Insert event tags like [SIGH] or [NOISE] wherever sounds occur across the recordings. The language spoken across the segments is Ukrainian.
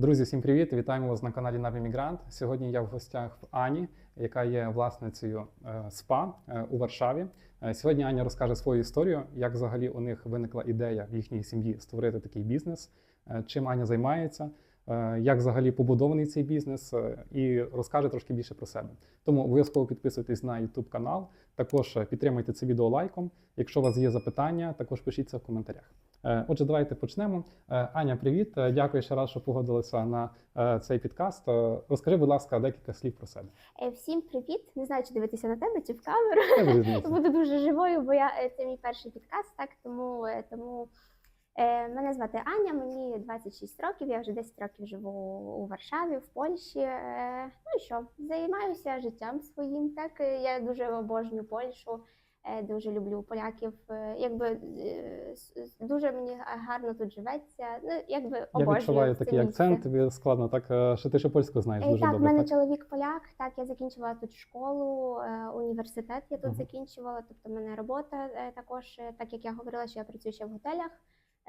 Друзі, всім привіт! Вітаємо вас на каналі Навімігрант. Сьогодні я в гостях в Ані, яка є власницею е, СПА е, у Варшаві. Е, Сьогодні Аня розкаже свою історію, як взагалі у них виникла ідея в їхній сім'ї створити такий бізнес, чим Аня займається, як взагалі побудований цей бізнес, і розкаже трошки більше про себе. Тому обов'язково підписуйтесь на YouTube канал. Також е, підтримуйте це відео лайком. Якщо у вас є запитання, також пишіть це в коментарях. Е, Отже, давайте почнемо. Е, Аня, привіт. Е, Дякую ще раз, що погодилися на цей підкаст. Розкажи, будь ласка, декілька слів про себе. Всім привіт! Не знаю, чи дивитися на тебе чи в камеру. [LAUGHS] Буду дуже живою, бо я це мій перший підкаст, так тому, тому мене звати Аня, мені 26 років. Я вже 10 років живу у Варшаві, в Польщі. Ну і що, займаюся життям своїм. Так я дуже обожнюю Польщу. Е, Дуже люблю поляків. е, Якби е, дуже мені гарно тут живеться. Ну якби Я обожнюю відчуваю такий місце. акцент, тобі складно, так що ти ще польську знаєш дуже так, в добре. мене Так? чоловік поляк. Так, я закінчувала тут школу, університет я тут Мгм. закінчувала. Тобто, в мене робота також, так як я говорила, що я працюю ще в готелях.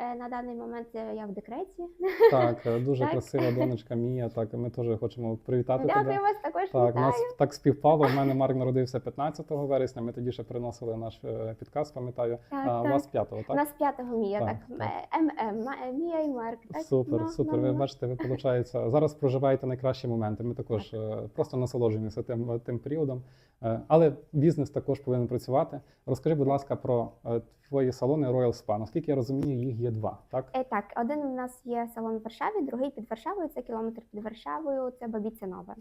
Е, На даний момент я в декреті. Так, е, дуже Так. красива донечка Мія. Так, ми теж хочемо привітати Дякую тебе. вас також. Так, вітаю. нас так співпало. У мене Марк народився 15 вересня. Ми тоді ще переносили наш е, підкаст, пам'ятаю. Так, а у так. вас 5-го, У так? нас п'ятого мія, Так, так, так. ММ, Мія і Марк. Так? Супер, Ну, супер. ну, Ви ну. бачите, ви виходить, зараз проживаєте найкращі моменти. Ми також е, просто насолоджуємося тим, тим періодом. Е, Але бізнес також повинен працювати. Розкажи, будь ласка, про е, твої салони Royal Spa. Наскільки я розумію, їх є два, так? Е, Так, один у нас є салон в Варшаві, другий під Варшавою, це кілометр під Варшавою, це Бабіця Нова.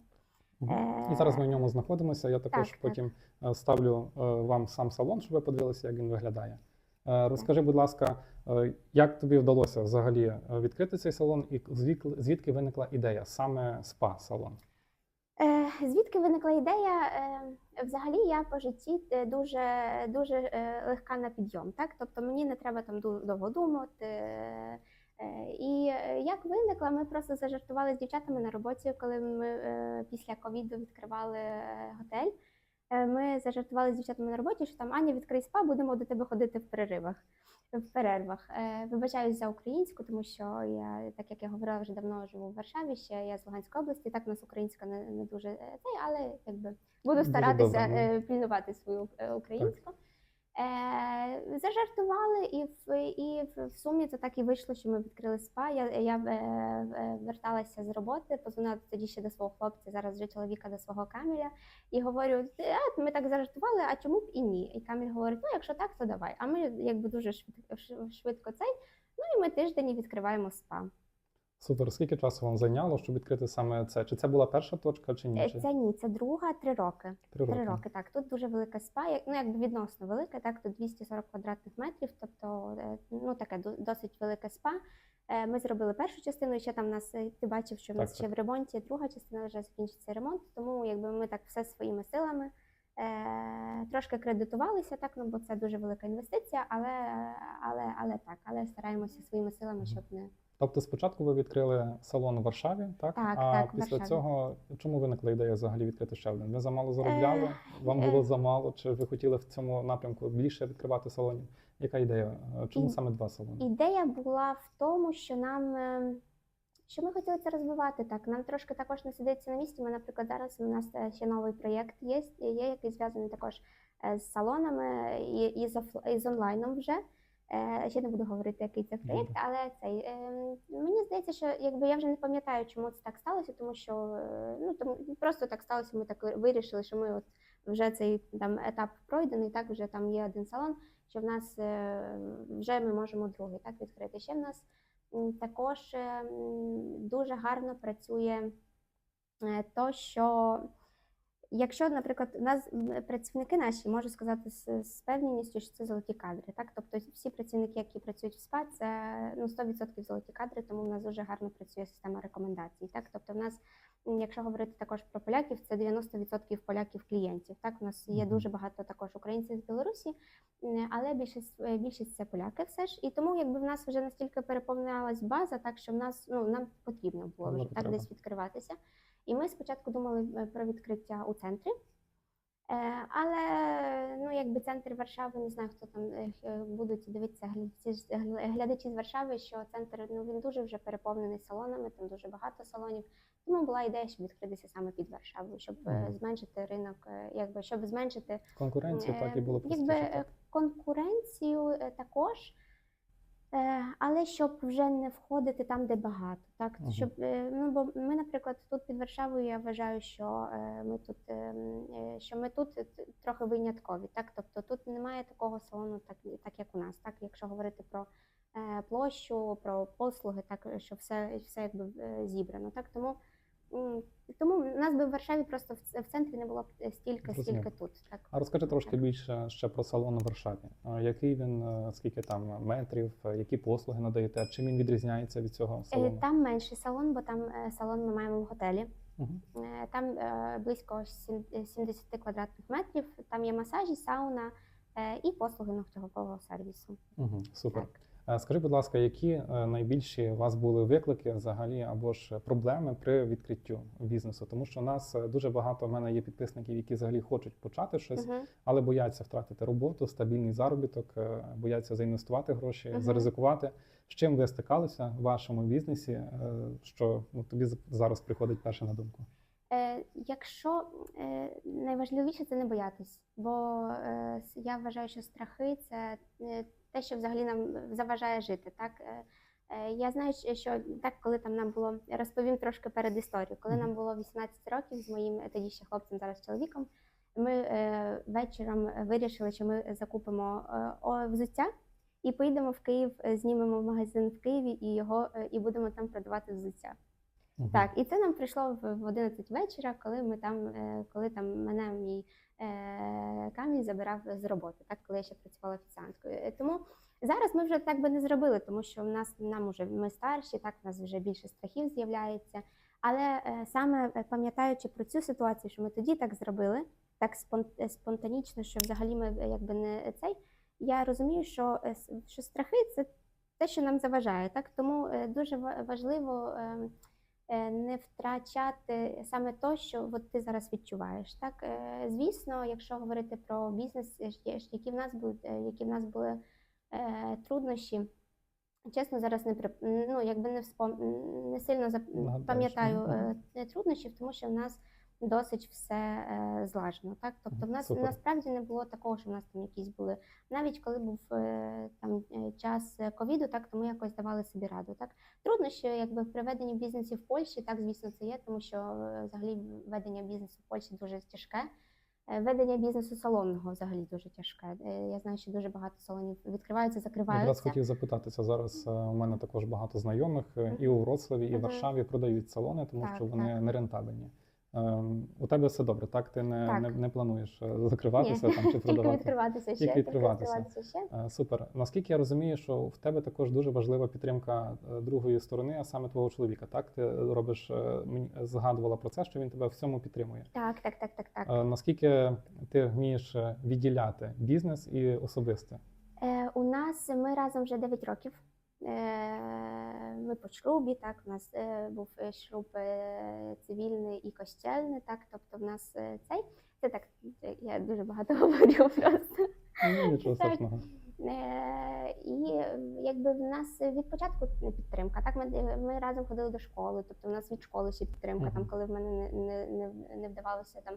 Мгм. І зараз ми в ньому знаходимося. Я також так, потім е, ставлю вам сам салон, щоб ви подивилися, як він виглядає. Розкажи, будь ласка, як тобі вдалося взагалі відкрити цей салон, і звідки виникла ідея саме спа-салон? Е, Звідки виникла ідея? Е, Взагалі я по житті е, дуже дуже легка на підйом. Так, тобто мені не треба там довго думати. І як виникла, ми просто зажартували з дівчатами на роботі, коли ми після ковіду відкривали готель. Е, Ми зажартували з дівчатами на роботі, що там Аня відкрий спа, будемо до тебе ходити в переривах. В перервах Е, вибачаюсь за українську, тому що я, так як я говорила, вже давно живу в Варшаві. Ще я з Луганської області. Так у нас українська не, не дуже е, цей, але якби буду старатися пільнувати свою українську. Е, зажартували, і в і в, сумі це так і вийшло, що ми відкрили спа. Я, я е, е, верталася з роботи, позвонила тоді ще до свого хлопця, зараз вже чоловіка до свого камеля, і говорю: а, ми так зажартували, а чому б і ні? І каміль говорить: ну якщо так, то давай. А ми якби дуже швидко, швидко цей. Ну і ми тиждень відкриваємо спа. Супер. Скільки часу вам зайняло, щоб відкрити саме це? Чи це була перша точка, чи ні? Е, Це ні, це друга, три роки. три роки? Три роки, так. Тут дуже велика спа, ну якби відносно велика, так, тут 240 квадратних метрів, тобто е, ну таке досить велике спа. Е, Ми зробили першу частину, і ще там нас ти бачив, що в нас Так, ще так. в ремонті друга частина вже закінчиться ремонт, тому якби ми так все своїми силами. Трошки кредитувалися, так, ну бо це дуже велика інвестиція, але, але, але так, але стараємося своїми силами, щоб не Тобто спочатку ви відкрили салон у Варшаві, так? Так, а так, після Варшаві. цього чому виникла ідея взагалі відкрити ще один? Ви замало заробляли? Е, Вам е. було замало? Чи ви хотіли в цьому напрямку більше відкривати салонів? Яка ідея? Е, Чому І- саме два салони? Ідея була в тому, що нам е, що ми хотіли це розвивати так. Нам трошки також не сидиться на місці. Ми, наприклад, зараз у нас е, ще новий проєкт є, є який зв'язаний також е, з салонами і, і, з, оф- і з онлайном вже. Е, Ще не буду говорити, який це проєкт, але цей е, мені здається, що якби я вже не пам'ятаю, чому це так сталося, тому що е, ну тому просто так сталося. Ми так вирішили, що ми от вже цей там етап пройдений, так вже там є один салон що в нас вже ми можемо другий так відкрити. Ще в нас також е, дуже гарно працює то, що якщо, наприклад, у нас працівники наші можу сказати з, з певністю, що це золоті кадри. Так, тобто всі працівники, які працюють в СПА, це ну 100% золоті кадри, тому в нас дуже гарно працює система рекомендацій. Так, тобто в нас. Якщо говорити також про поляків, це 90% поляків клієнтів. Так, у нас є дуже багато також українців з Білорусі, але більшість е, більшість це поляки все ж. І тому якби в нас вже настільки переповнялась база, так що в нас ну нам потрібно було вже так десь відкриватися. І ми спочатку думали е, про відкриття у центрі. Е, Але ну, якби центр Варшави, не знаю, хто там е, будуть дивитися глядачі, з- Варшави, що центр ну, він дуже вже переповнений салонами, там дуже багато салонів. Тому була ідея, щоб відкритися саме під Варшаву, щоб Мгм. зменшити ринок, якби щоб зменшити Конкуренцію, так і було Якби так? конкуренцію також, але щоб вже не входити там, де багато. Так? Мгм. Щоб, е, ну, бо ми, наприклад, тут під Варшавою, я вважаю, що е, ми тут, е, е, що ми тут е, трохи виняткові. Так? Тобто тут немає такого салону, так, так як у нас. Так? Якщо говорити про е, площу, про послуги, так що все, все якби е, зібрано. Так? Тому тому в нас би в Варшаві просто в центрі не було б стільки, Зрозуміло. стільки тут. Так? А розкажи трошки Так. більше ще про салон у Варшаві. Який він, е, скільки там метрів, е, які послуги надаєте? Чим він відрізняється від цього Е, салону? Там менший салон, бо там е, салон ми маємо в готелі. Е, Там е, близько сім- е, 70 квадратних метрів. Там є масажі, сауна е, і послуги ногтєвого сервісу. Мгм, Супер. Так. Е, Скажи, будь ласка, які е, найбільші у вас були виклики взагалі або ж проблеми при відкриттю бізнесу? Тому що у нас е, дуже багато в мене є підписників, які взагалі хочуть почати щось, Мгм. але бояться втратити роботу, стабільний заробіток, е, бояться заінвестувати гроші, Мгм. заризикувати. З чим ви стикалися в вашому бізнесі? е, Що ну, тобі зараз приходить перше на думку? Е, Якщо е, найважливіше це не боятись, бо е, я вважаю, що страхи це те, що взагалі нам заважає жити. Так Е, я знаю, що- так, коли там нам було розповім трошки перед історією, коли нам було 18 років з моїм тоді ще хлопцем, зараз чоловіком. Ми е, вечором вирішили, що ми закупимо е, взуття і поїдемо в Київ, знімемо магазин в Києві і його і будемо там продавати взуття. Так, і це нам прийшло в в 11 вечора, коли ми там, е, коли там мене мій е, камінь забирав з роботи, так коли я ще працювала офіціанткою. Е, Тому зараз ми вже так би не зробили, тому що в нас нам уже ми старші, так в нас вже більше страхів з'являється. Але саме пам'ятаючи про цю ситуацію, що ми тоді так зробили, так спонтанічно, що взагалі ми якби не цей. Я розумію, що, що страхи це те, що нам заважає. Так тому дуже важливо. Е, не втрачати саме то, що от ти зараз відчуваєш. Так, Е, звісно, якщо говорити про бізнес, е, які в нас були, які в нас були труднощі. Чесно, зараз не при ну, якби не вспом... не сильно зап- пам'ятаю труднощів, тому що в нас досить все злажено. Так, тобто, в нас Супер. насправді не було такого, що в нас там якісь були. Навіть коли був там час е, ковіду, так то ми якось давали собі раду. Так, труднощі, якби при веденні бізнесу в Польщі, так звісно, це є, тому що е, взагалі ведення бізнесу в Польщі дуже тяжке. Е, Ведення бізнесу салонного взагалі дуже тяжке. Я знаю, що дуже багато салонів відкриваються, Якраз закриваються. хотів запитатися зараз. У мене також багато знайомих і у Вроцлаві, і в Варшаві продають салони, тому Так, що вони так. нерентабельні. Ем, У тебе все добре, так? Ти не, Так. не, не плануєш е, закриватися Ні, там чи [LAUGHS] тільки відкриватися ще, Тільки відкриватися. відкриватися ще. Е, Супер. Наскільки я розумію, що в тебе також дуже важлива підтримка е, другої сторони, а саме твого чоловіка. Так, ти робиш згадувала про це, що він тебе в цьому підтримує. Так, так, так, так, так. Наскільки ти вмієш відділяти бізнес і особисте? Е, у нас ми разом вже 9 років. Е, ми по шлюбі, так, у нас е, був е, шлюб цивільний і костельний, так, тобто в нас цей. Це так, я дуже багато [LAUGHS] говорю просто. Ну, Нічого страшного. Е, і якби в нас від початку підтримка. Так, ми, ми разом ходили до школи, тобто в нас від школи ще підтримка. Мгм. Там, коли в мене не, не, не, не вдавалося там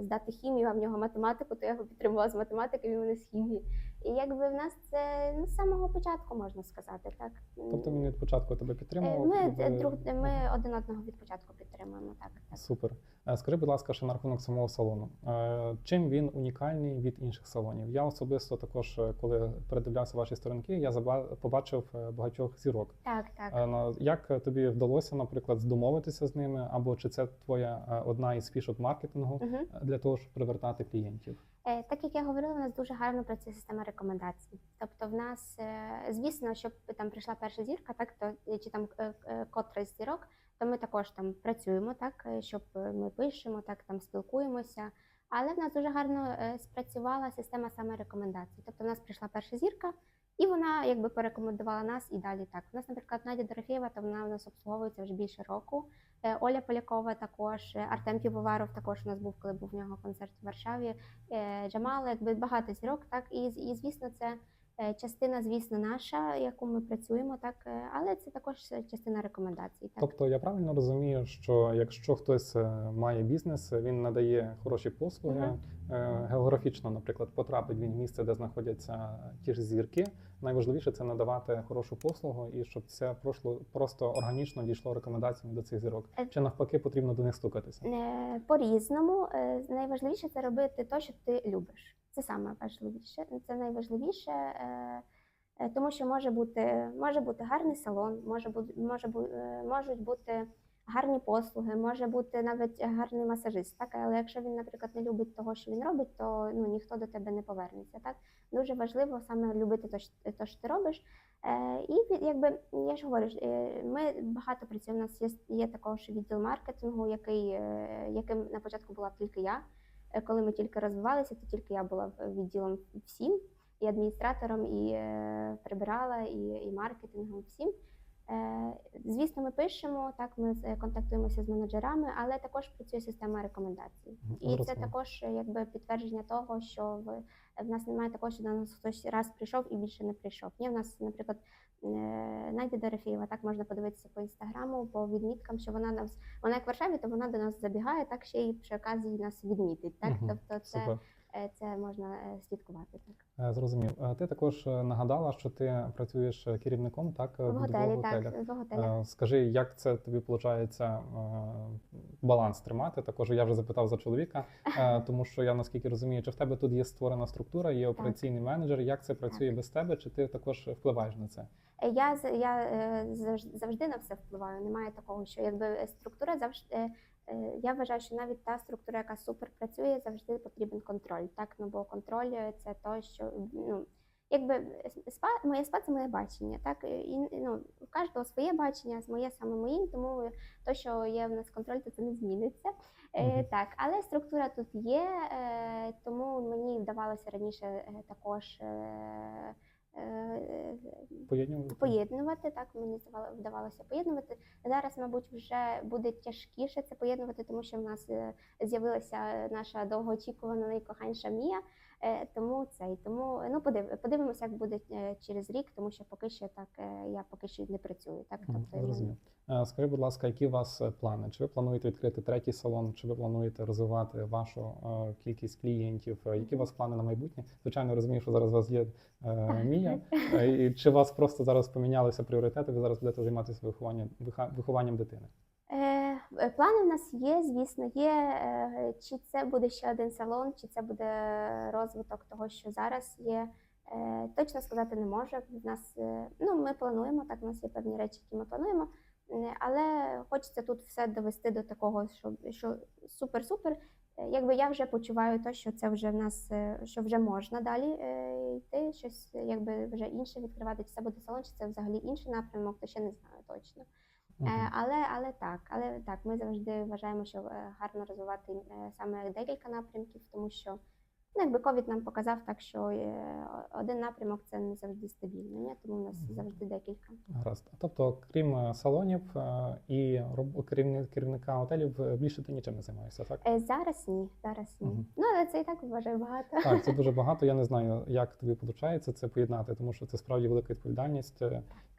здати хімію, а в нього математику, то я його підтримувала з математики, він мене з хімії. І якби в нас це ну, з самого початку можна сказати, так. Тобто він від початку тебе Е, підтримував? ми, ви- е, друг, ми один одного від початку підтримуємо, так. так. Супер. Е, Скажи, будь ласка, ще на рахунок самого салону. Е, Чим він унікальний від інших салонів? Я особисто також, е, коли передивлявся ваші сторінки, я побачив е, багатьох зірок. Так, так. Е, Як тобі вдалося, наприклад, домовитися з ними, або чи це твоя е, одна із фішок маркетингу Угу. е, для того, щоб привертати клієнтів? Е, Так як я говорила, у нас дуже гарно працює система рекомендацій. Тобто, в нас, е, звісно, щоб там прийшла перша зірка, так то чи там котра з зірок, то ми також там працюємо, так щоб ми пишемо, так там спілкуємося. Але в нас дуже гарно спрацювала система саме рекомендацій. Тобто, в нас прийшла перша зірка, І вона якби порекомендувала нас і далі так. У нас, наприклад, Надя Дорофєва, то вона у нас обслуговується вже більше року. Е, Оля Полякова також, е, Артем Півоваров також у нас був, коли був в нього концерт в Варшаві. Джамала, якби багато зірок, так і, і звісно, це е, частина, звісно, наша, яку ми працюємо, так, е, але це також частина рекомендацій. Так. Тобто я правильно розумію, що якщо хтось е, має бізнес, він надає хороші послуги. Мгм. е, Географічно, наприклад, потрапить він в місце, де знаходяться ті ж зірки. Найважливіше це надавати хорошу послугу і щоб це пройшло просто органічно дійшло рекомендаціями до цих зірок. Е, Чи навпаки потрібно до них стукатися? Е, По-різному. Е, Найважливіше це робити те, що ти любиш. Це саме важливіше. Це найважливіше, е, е, тому що може бути, може бути гарний салон, може бути, може е, можуть бути гарні послуги, може бути навіть гарний масажист. Так, але якщо він, наприклад, не любить того, що він робить, то ну ніхто до тебе не повернеться. Так дуже важливо саме любити те, що- ти робиш. І якби я ж говорю, ми багато працюємо. У нас є, є також відділ маркетингу, який, яким на початку була тільки я. Е, Коли ми тільки розвивалися, то тільки я була відділом всім, і адміністратором, і е, прибирала, і, і маркетингом всім. Е, Звісно, ми пишемо, так ми контактуємося з менеджерами, але також працює система рекомендацій. І це також е, якби підтвердження того, що в, в нас немає такого, що до нас хтось раз прийшов і більше не прийшов. Ні, в нас, наприклад, е, Дорофєєва, так можна подивитися по інстаграму, по відміткам, що вона нас, вона як в Варшаві, то вона до нас забігає, так ще й при оказії нас відмітить. Так, угу, тобто це, Супер. Е, це можна е, слідкувати. Так. Е, Зрозумів. Ти також нагадала, що ти працюєш керівником, так В готелі, так, в готелях. Скажи, як це тобі виходить баланс тримати? Також я вже запитав за чоловіка, [LAUGHS] тому що я наскільки розумію, чи в тебе тут є створена структура, є операційний менеджер. Як це працює без тебе? Чи ти також впливаєш на це? Я я завжди на все впливаю. Немає такого, що якби структура завжди. Е, Я вважаю, що навіть та структура, яка супер працює, завжди потрібен контроль. Так, ну бо контроль це то, що ну якби спа моє спа це моє бачення. Так і ну у кожного своє бачення, моє саме моїм, тому то, що є в нас контроль, то це не зміниться. Е, Так, але структура тут є, е, тому мені вдавалося раніше також. е, Поєднювати? поєднувати. Так мені вдавалося поєднувати. Зараз, мабуть, вже буде тяжкіше це поєднувати, тому що в нас е, з'явилася наша довгоочікувана найкоханша Мія. Е, Тому це і тому ну подив, подивимося, як буде е, через рік, тому що поки що так е, я поки що не працюю. Так, тобто. Е, Скажи, будь ласка, які у вас плани? Чи ви плануєте відкрити третій салон? Чи ви плануєте розвивати вашу кількість клієнтів? Які у вас плани на майбутнє? Звичайно, розумію, що зараз у вас є е, [LAUGHS] Мія. І чи у вас просто зараз помінялися пріоритети? Ви зараз будете займатися вихованням вихованням дитини? Е, Плани в нас є, звісно, є. Е, Чи це буде ще один салон, чи це буде розвиток того, що зараз є. Е, Точно сказати не можу. В нас ну ми плануємо так. У нас є певні речі, які ми плануємо, але хочеться тут все довести до такого, що, що супер-супер. Якби я вже почуваю те, що це вже в нас, що вже можна далі йти, щось якби вже інше відкривати, чи це буде салон, чи це взагалі інший напрямок, то ще не знаю точно. Е, Але, але так, але так, ми завжди вважаємо, що е, гарно розвивати е, саме декілька напрямків, тому що ну, якби ковід нам показав так, що е, один напрямок це не завжди стабільно, ні? тому у нас завжди декілька. Гаразд. Тобто, крім е, салонів е, і керівника готелів, більше ти нічим не займаєшся, так? Зараз ні, зараз ні. Мгм. Ну але це і так вважаю багато. Так, це дуже [LAUGHS] багато. Я не знаю, як тобі виходить це поєднати, тому що це справді велика відповідальність.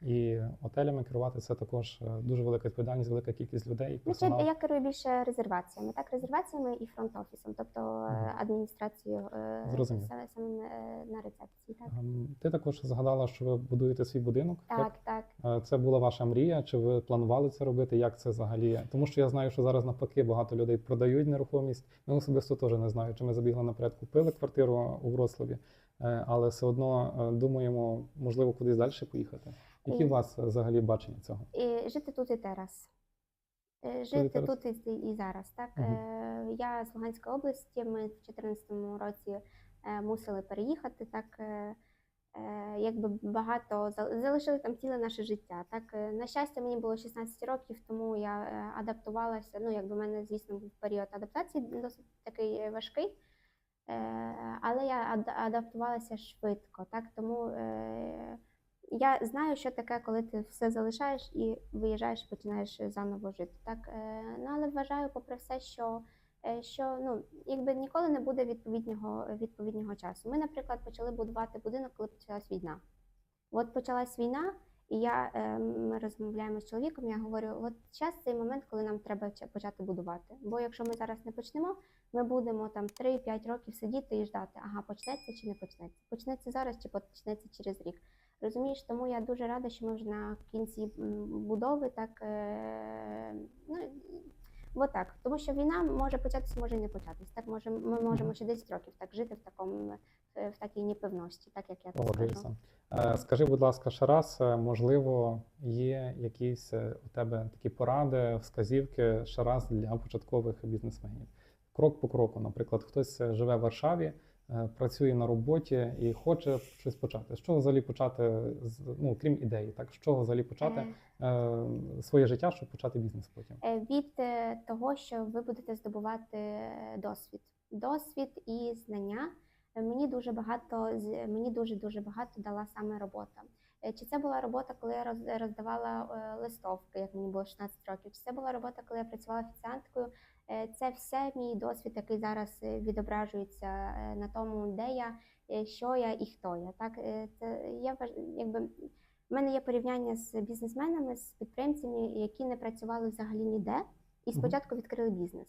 І готелями керувати це також дуже велика відповідальність, велика кількість людей. Ну, персонал. я керую більше резерваціями, так, резерваціями і фронт-офісом, тобто е, адміністрацією е, Зрозумів. саме, саме е, на рецепції. Так, Ем, Ти також згадала, що ви будуєте свій будинок. так, так. Е, Це була ваша мрія? Чи ви планували це робити? Як це взагалі? Тому що я знаю, що зараз навпаки багато людей продають нерухомість. Ми особисто теж не знаю, чи ми забігли наперед, купили квартиру у Вроцлаві, е, але все одно думаємо, можливо, кудись далі поїхати. Які у вас взагалі бачення цього? І жити тут і зараз. Е, Жити тут і, зараз. Так? Е, Я з Луганської області, ми в 2014 році е, мусили переїхати. Так? Якби багато залишили там ціле наше життя. Так на щастя, мені було 16 років, тому я адаптувалася. Ну, якби в мене, звісно, був період адаптації досить такий важкий. Але я адаптувалася швидко, так тому я знаю, що таке, коли ти все залишаєш і виїжджаєш, починаєш заново жити. Так е, ну але вважаю, попри все, що, е, що ну якби ніколи не буде відповідного відповідного часу. Ми, наприклад, почали будувати будинок, коли почалась війна. От почалась війна, і я е, ми розмовляємо з чоловіком. Я говорю, от час цей момент, коли нам треба почати будувати. Бо якщо ми зараз не почнемо, ми будемо там 3-5 років сидіти і ждати, ага, почнеться чи не почнеться. Почнеться зараз чи почнеться через рік. Розумієш, тому я дуже рада, що ми вже на кінці будови так. Е, ну, Бо так, тому що війна може початися, може і не початись. Так може, ми можемо ще 10 років так жити в такому е, в такій непевності, так як я це скажу. Е, Скажи, будь ласка, ще раз, можливо, є якісь у тебе такі поради, вказівки ще раз для початкових бізнесменів. Крок по кроку, наприклад, хтось живе в Варшаві, працює на роботі і хоче щось почати. З чого взагалі почати, ну крім ідеї, так з чого взагалі почати Е, е, своє життя, щоб почати бізнес потім? Е, від е, того, що ви будете здобувати е, досвід, досвід і знання. Е, Мені дуже багато мені дуже дуже багато дала саме робота. Е, Чи це була робота, коли я роз- роздавала е, листовки, як мені було 16 років? Чи це була робота, коли я працювала офіціанткою? Це все мій досвід, який зараз відображується на тому, де я, що я і хто я. Так це я якби в мене є порівняння з бізнесменами, з підприємцями, які не працювали взагалі ніде, і спочатку відкрили бізнес.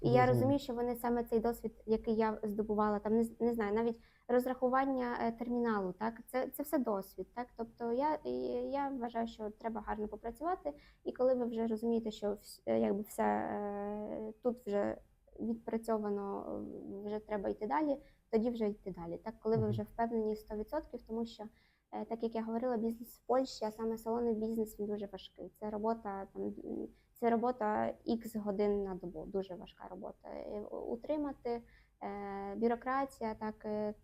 І я розумію, що вони саме цей досвід, який я здобувала, там не, не знаю, навіть розрахування е, терміналу, так це, це все досвід. Так, тобто я, я вважаю, що треба гарно попрацювати, і коли ви вже розумієте, що е, якби все е, тут вже відпрацьовано, вже треба йти далі, тоді вже йти далі. Так, коли ви вже впевнені 100%, тому що Так як я говорила, бізнес в Польщі, а саме салонний бізнес він дуже важкий. Це робота там це робота ікс годин на добу, дуже важка робота. Е, Утримати е, бюрократія, так е,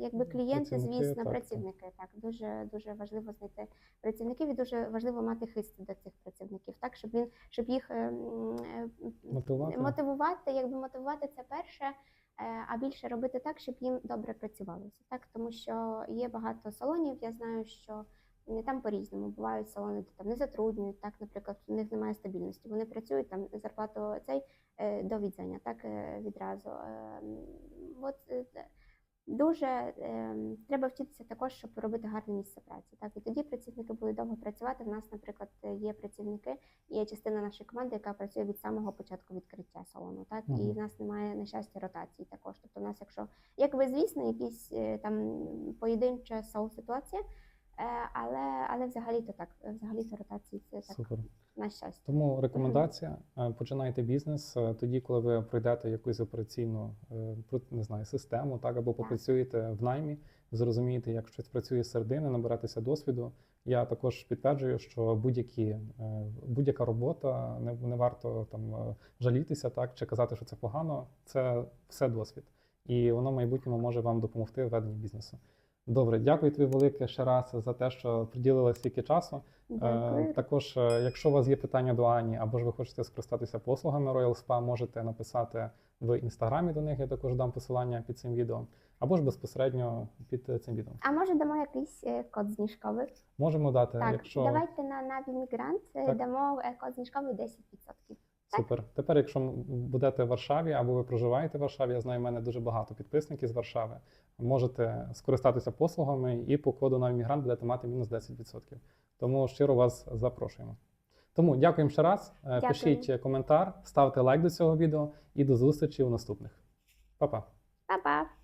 якби клієнти, Працівники, звісно, так, працівники. Так дуже дуже важливо знайти працівників і дуже важливо мати хист до цих працівників, так щоб він щоб їх е, е, Мотивувати? мотивувати, якби мотивувати це перше, а більше робити так, щоб їм добре працювалося. Так, тому що є багато салонів. Я знаю, що е, там по-різному бувають салони, де там не затруднюють. Так, наприклад, у них немає стабільності. Вони працюють там зарплату цей е, до відзення, так е, відразу. Е, От дуже треба вчитися також, щоб робити гарне місце праці. Так, і тоді працівники будуть довго працювати. У нас, наприклад, є працівники, є частина нашої команди, яка працює від самого початку відкриття салону. Так, і в нас немає на щастя ротації також. Тобто, в нас, якщо як ви, звісно, якісь там поєдинча сау ситуація. Е, Але, але взагалі то так, взагалі то ротації це так Супер. на щастя. Тому рекомендація: е, починайте бізнес е, тоді, коли ви пройдете якусь операційну не знаю, систему, так або попрацюєте в наймі, зрозумієте, як щось працює середини, наберетеся досвіду. Я також підтверджую, що будь-які будь-яка робота не, не варто там жалітися, так чи казати, що це погано. Це все досвід, і воно в майбутньому може вам допомогти в веденні бізнесу. Добре, дякую тобі велике ще раз за те, що приділила стільки часу. Е, Дякую. Також, е, якщо у вас є питання до Ані, або ж ви хочете скористатися послугами Royal Spa, можете написати в інстаграмі до них. Я також дам посилання під цим відео, або ж безпосередньо під е, цим відео. А може дамо якийсь е, код знижковий? Можемо дати, Так, якщо давайте на е, дамо е, код знижковий 10%. Супер. Тепер, якщо будете в Варшаві або ви проживаєте в Варшаві, я знаю, в мене дуже багато підписників з Варшави. Можете скористатися послугами і по коду на мігрант будете мати мінус 10%. Тому щиро вас запрошуємо. Тому дякуємо ще раз. Е, Дякую. Пишіть коментар, ставте лайк до цього відео і до зустрічі у наступних. Па-па! Па-па!